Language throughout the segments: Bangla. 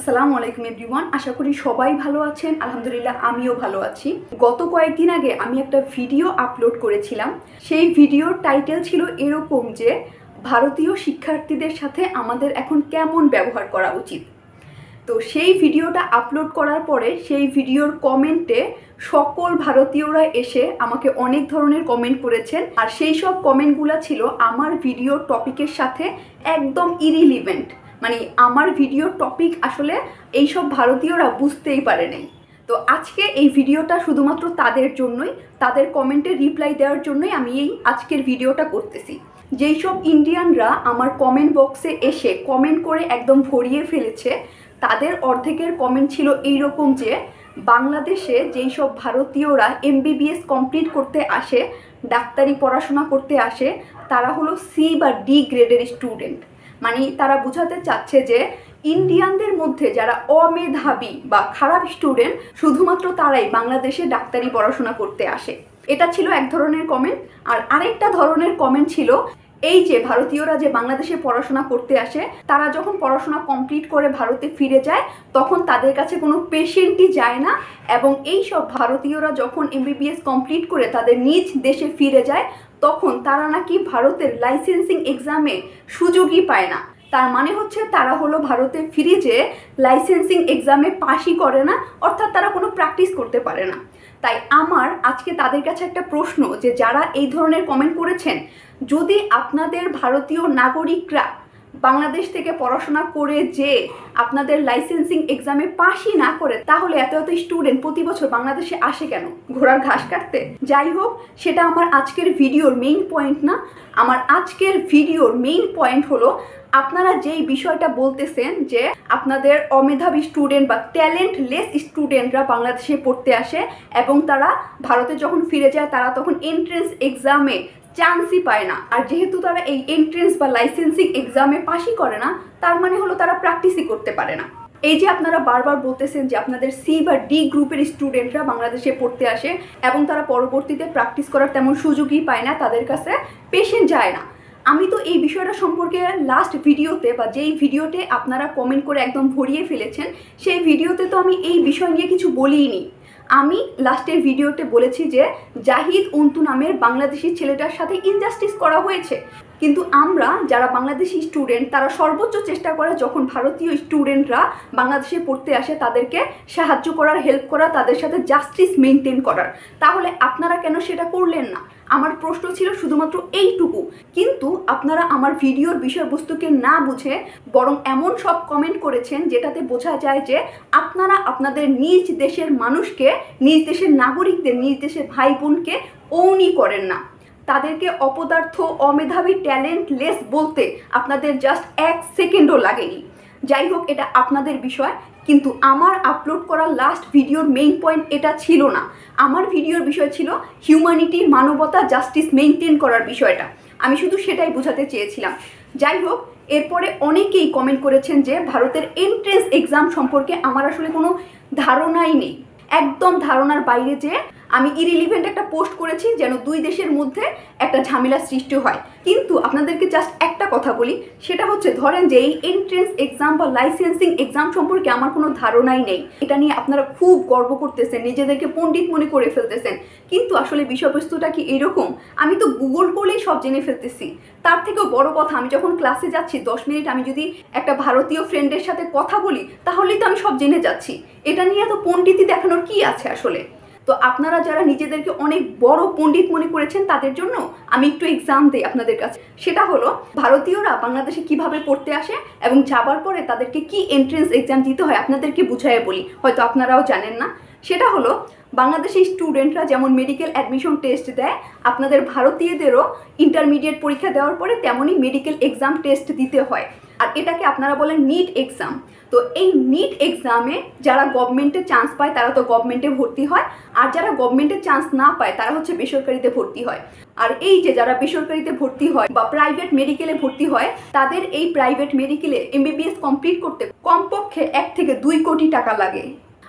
আসসালামু আলাইকুম এভরিওয়ান, আশা করি সবাই ভালো আছেন। আলহামদুলিল্লাহ, আমিও ভালো আছি। গত কয়েকদিন আগে আমি একটা ভিডিও আপলোড করেছিলাম। সেই ভিডিওর টাইটেল ছিল এরকম যে, ভারতীয় শিক্ষার্থীদের সাথে আমাদের এখন কেমন ব্যবহার করা উচিত? তো সেই ভিডিওটা আপলোড করার পরে সেই ভিডিওর কমেন্টে সকল ভারতীয়রা এসে আমাকে অনেক ধরনের কমেন্ট করেছেন। আর সেই সব কমেন্টগুলো ছিল আমার ভিডিও টপিকের সাথে একদম ইরিলিভেন্ট। মানে আমার ভিডিও টপিক আসলে এইসব ভারতীয়রা বুঝতেই পারে নাই। তো আজকে এই ভিডিওটা শুধুমাত্র তাদের জন্যই, তাদের কমেন্টে রিপ্লাই দেওয়ার জন্যই আমি এই আজকের ভিডিওটা করতেছি। যেই সব ইন্ডিয়ানরা আমার কমেন্ট বক্সে এসে কমেন্ট করে একদম ভরিয়ে ফেলেছে, তাদের অর্ধেকের কমেন্ট ছিল এইরকম যে, বাংলাদেশে যেই সব ভারতীয়রা এমবিবিএস কমপ্লিট করতে আসে, ডাক্তারি পড়াশোনা করতে আসে, তারা হলো সি বা ডি গ্রেডের স্টুডেন্ট মানে তারা বোঝাতে চাচ্ছে যে ইন্ডিয়ানদের মধ্যে যারা অমেধাবী বা খারাপ স্টুডেন্ট শুধুমাত্র তারাই বাংলাদেশে ডাক্তারি পড়াশোনা করতে আসে। এটা ছিল এক ধরনের কমেন্ট আর আরেকটা ধরনের কমেন্ট ছিল এই যে ভারতীয়রা যে বাংলাদেশে পড়াশোনা করতে আসে, তারা যখন পড়াশোনা কমপ্লিট করে ভারতে ফিরে যায়, তখন তাদের কাছে কোনো পেশেন্টই যায় না এবং এই সব ভারতীয়রা যখন এমবিবিএস কমপ্লিট করে তাদের নিজ দেশে ফিরে যায়, তখন তারা নাকি ভারতের লাইসেন্সিং এক্সামে সুযোগই পায় না। তার মানে হচ্ছে তারা হলো ভারতে ফিরে যেয়ে লাইসেন্সিং এক্সামে পাশই করে না, অর্থাৎ তারা কোনো প্র্যাকটিস করতে পারে না। তাই আমার আজকে তাদের কাছে একটা প্রশ্ন যে যারা এই ধরনের কমেন্ট করেছেন, যদি আপনাদের ভারতীয় নাগরিকরা বাংলাদেশ থেকে পড়াশোনা করে যে আপনাদের লাইসেন্সিং এক্সামে পাশই না করে, তাহলে এত এত স্টুডেন্ট প্রতি বছর বাংলাদেশে আসে কেন? ঘোড়ার ঘাস কাটতে? যাই হোক, সেটা আমার আজকের ভিডিওর মেইন পয়েন্ট না। আমার আজকের ভিডিওর মেইন পয়েন্ট হলো, আপনারা যেই বিষয়টা বলতেছেন যে আপনাদের অমেধাবী স্টুডেন্ট বা ট্যালেন্টলেস স্টুডেন্টরা বাংলাদেশে পড়তে আসে এবং তারা ভারতে যখন ফিরে যায়, তারা তখন এন্ট্রেন্স এক্সামে চান্সই পায় না। আর যেহেতু তারা এই এন্ট্রেন্স বা লাইসেন্সিং এক্সামে পাশই করে না, তার মানে হলো তারা প্র্যাকটিসই করতে পারে না। এই যে আপনারা বারবার বলতেছেন যে আপনাদের সি বা ডি গ্রুপের স্টুডেন্টরা বাংলাদেশে পড়তে আসে এবং তারা পরবর্তীতে প্র্যাকটিস করার তেমন সুযোগই পায় না, তাদের কাছে পেশেন্ট যায় না। আমি তো এই বিষয়টা সম্পর্কে লাস্ট ভিডিওতে বা যেই ভিডিওতে আপনারা কমেন্ট করে একদম ভরিয়ে ফেলেছেন, সেই ভিডিওতে তো আমি এই বিষয় নিয়ে কিছু বলিনি। আমি লাস্টের ভিডিওতে বলেছি যে জাহিদ অন্তু নামের বাংলাদেশি ছেলেটার সাথে ইনজাস্টিস করা হয়েছে। কিন্তু আমরা যারা বাংলাদেশি স্টুডেন্ট তারা সর্বোচ্চ চেষ্টা করে যখন ভারতীয় স্টুডেন্টরা বাংলাদেশে পড়তে আসে, তাদেরকে সাহায্য করার হেল্প করা তাদের সাথে জাস্টিস মেনটেন করার। তাহলে আপনারা কেন সেটা করলেন না? আমার প্রশ্ন ছিল শুধুমাত্র এইটুকু। কিন্তু আপনারা আমার ভিডিওর বিষয়বস্তুকে না বুঝে বরং এমন সব কমেন্ট করেছেন যেটাতে বোঝা যায় যে আপনারা আপনাদের নিজ দেশের মানুষকে, নিজ দেশের নাগরিকদের, নিজ দেশের ভাই বোনকে ওনই করেন না। তাদেরকে অপদার্থ অমেধাবী ট্যালেন্টলেস বলতে আপনাদের জাস্ট এক সেকেন্ডও লাগেনি। যাই হোক, এটা আপনাদের বিষয়, কিন্তু আমার আপলোড করা লাস্ট ভিডিওর মেইন পয়েন্ট এটা ছিল না। আমার ভিডিওর বিষয় ছিল হিউম্যানিটি মানবতা জাস্টিস মেনটেন করার বিষয়টা। আমি শুধু সেটাই বোঝাতে চেয়েছিলাম। যাই হোক, এরপরে অনেকেই কমেন্ট করেছেন যে ভারতের এন্ট্রেন্স এক্সাম সম্পর্কে আমার আসলে কোনো ধারণাই নেই। একদম ধারণার বাইরে যে আমি ইরিলিভেন্ট একটা পোস্ট করেছি যেন দুই দেশের মধ্যে একটা ঝামেলা সৃষ্টি হয়। কিন্তু আপনাদেরকে জাস্ট একটা কথা বলি, সেটা হচ্ছে ধরেন যে এই এন্ট্রেন্স এক্সাম বা লাইসেন্সিং এক্সাম সম্পর্কে আমার কোনো ধারণাই নেই। এটা নিয়ে আপনারা খুব গর্ব করতেছেন, নিজেদেরকে পণ্ডিত মনে করে ফেলতেছেন। কিন্তু আসলে বিষয়বস্তুটা কি এরকম? আমি তো গুগল করলেই সব জেনে ফেলতেছি। তার থেকেও বড় কথা, আমি যখন ক্লাসে যাচ্ছি, দশ মিনিট আমি যদি একটা ভারতীয় ফ্রেন্ডের সাথে কথা বলি, তাহলেই তো আমি সব জেনে যাচ্ছি। এটা নিয়ে এত পণ্ডিতই দেখানোর কি আছে আসলে? তো আপনারা যারা নিজেদেরকে অনেক বড় পণ্ডিত মনে করেছেন তাদের জন্য আমি একটু এক্সাম দিই আপনাদের কাছে। সেটা হলো, ভারতীয়রা বাংলাদেশে কীভাবে পড়তে আসে এবং যাবার পরে তাদেরকে কি এন্ট্রেন্স এক্সাম দিতে হয় আপনাদেরকে বুঝাইয়ে বলি। হয়তো আপনারাও জানেন না। সেটা হলো, বাংলাদেশি স্টুডেন্টরা যেমন মেডিকেল অ্যাডমিশন টেস্ট দেয়, আপনাদের ভারতীয়দেরও ইন্টারমিডিয়েট পরীক্ষা দেওয়ার পরে তেমনই মেডিকেল এক্সাম টেস্ট দিতে হয়। আর এটাকে আপনারা বলেন নিট এক্সাম তো এই নিট এক্সামে যারা গভর্নমেন্টের চান্স পায়, তারা তো গভর্নমেন্টে ভর্তি হয়। আর যারা গভর্নমেন্টের চান্স না পায়, তারা হচ্ছে বেসরকারিতে ভর্তি হয়। আর এই যে যারা বেসরকারিতে ভর্তি হয় বা প্রাইভেট মেডিকেলে ভর্তি হয়, তাদের এই প্রাইভেট মেডিকেলে এমবিবিএস কমপ্লিট করতে কমপক্ষে এক থেকে দুই কোটি টাকা লাগে।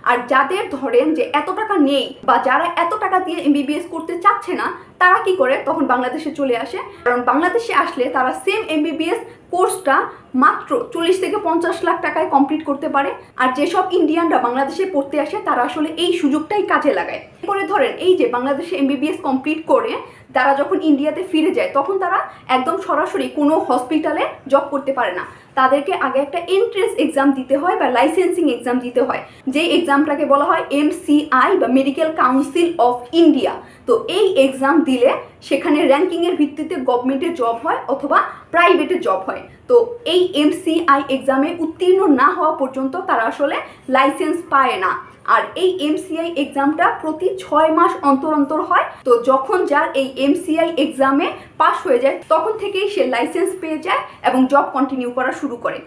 আর যাদের ধরেন যে এত টাকা নেই বা যারা এত টাকা দিয়ে এমবিবিএস করতে চাচ্ছে না, তারা কি করে? তখন বাংলাদেশে চলে আসে। কারণ বাংলাদেশে আসলে তারা সেম এমবিবিএস কোর্সটা মাত্র চল্লিশ থেকে পঞ্চাশ লাখ টাকায় কমপ্লিট করতে পারে। আর যেসব ইন্ডিয়ানরা বাংলাদেশে পড়তে আসে, তারা আসলে এই সুযোগটাই কাজে লাগায়। করে ধরেন, এই যে বাংলাদেশে এমবিবিএস কমপ্লিট করে তারা যখন ইন্ডিয়াতে ফিরে যায়, তখন তারা একদম সরাসরি কোনো হসপিটালে জব করতে পারে না। তাদেরকে আগে একটা এন্ট্রেন্স এক্সাম দিতে হয় বা লাইসেন্সিং এক্সাম দিতে হয় যে এক্সামটাকে বলা হয় এমসিআই বা মেডিকেল কাউন্সিল অফ ইন্ডিয়া তো এই এক্সাম দিলে সেখানে র্যাঙ্কিংয়ের ভিত্তিতে গভর্নমেন্টের জব হয় অথবা প্রাইভেটে জব হয়। তো এই এমসিআই এক্সামে উত্তীর্ণ না হওয়া পর্যন্ত তারা আসলে লাইসেন্স পায় না। আর এই এমসিআই এক্সামটা প্রতি ছয় মাস অন্তর অন্তর হয়। তো যখন যার এই এমসিআই এক্সামে পাস হয়ে যায়, তখন থেকেই সে লাইসেন্স পেয়ে যায় এবং জব কন্টিনিউ করা শুরু করে।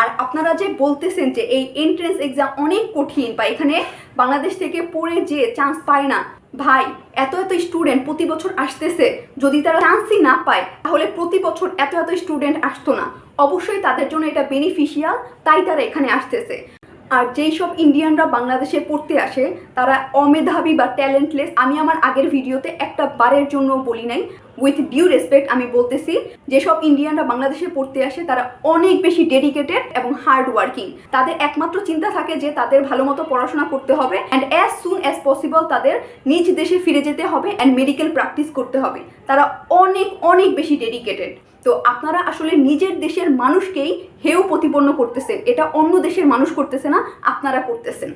আর আপনারা যে বলতেছেন যে এই এন্ট্রেন্স এক্সাম অনেক কঠিন বা এখানে বাংলাদেশ থেকে পড়ে যে চান্স পায় না, ভাই, এত এত স্টুডেন্ট প্রতি বছর আসতেছে। যদি তারা চান্সই না পায়, তাহলে প্রতি বছর এত এত স্টুডেন্ট আসতো না। অবশ্যই তাদের জন্য এটা বেনিফিশিয়াল তাই তারা এখানে আসতেছে। আর যেই সব ইন্ডিয়ানরা বাংলাদেশে পড়তে আসে, তারা অমেধাবী বা ট্যালেন্টলেস আমি আমার আগের ভিডিওতে একটা বারের জন্য বলি নাই উইথ ডিউ রেসপেক্ট আমি বলতেছি, যেসব ইন্ডিয়ানরা বাংলাদেশে পড়তে আসে, তারা অনেক বেশি ডেডিকেটেড এবং হার্ড ওয়ার্কিং তাদের একমাত্র চিন্তা থাকে যে তাদের ভালো মতো পড়াশোনা করতে হবে and as soon as possible তাদের নিজ দেশে ফিরে যেতে হবে অ্যান্ড মেডিকেল প্র্যাকটিস করতে হবে। তারা অনেক অনেক বেশি ডেডিকেটেড তো আপনারা আসলে নিজের দেশের মানুষকেই হেয় প্রতিপন্ন করতেছেন। এটা অন্য দেশের মানুষ করতেছে না, আপনারা করতেছেন।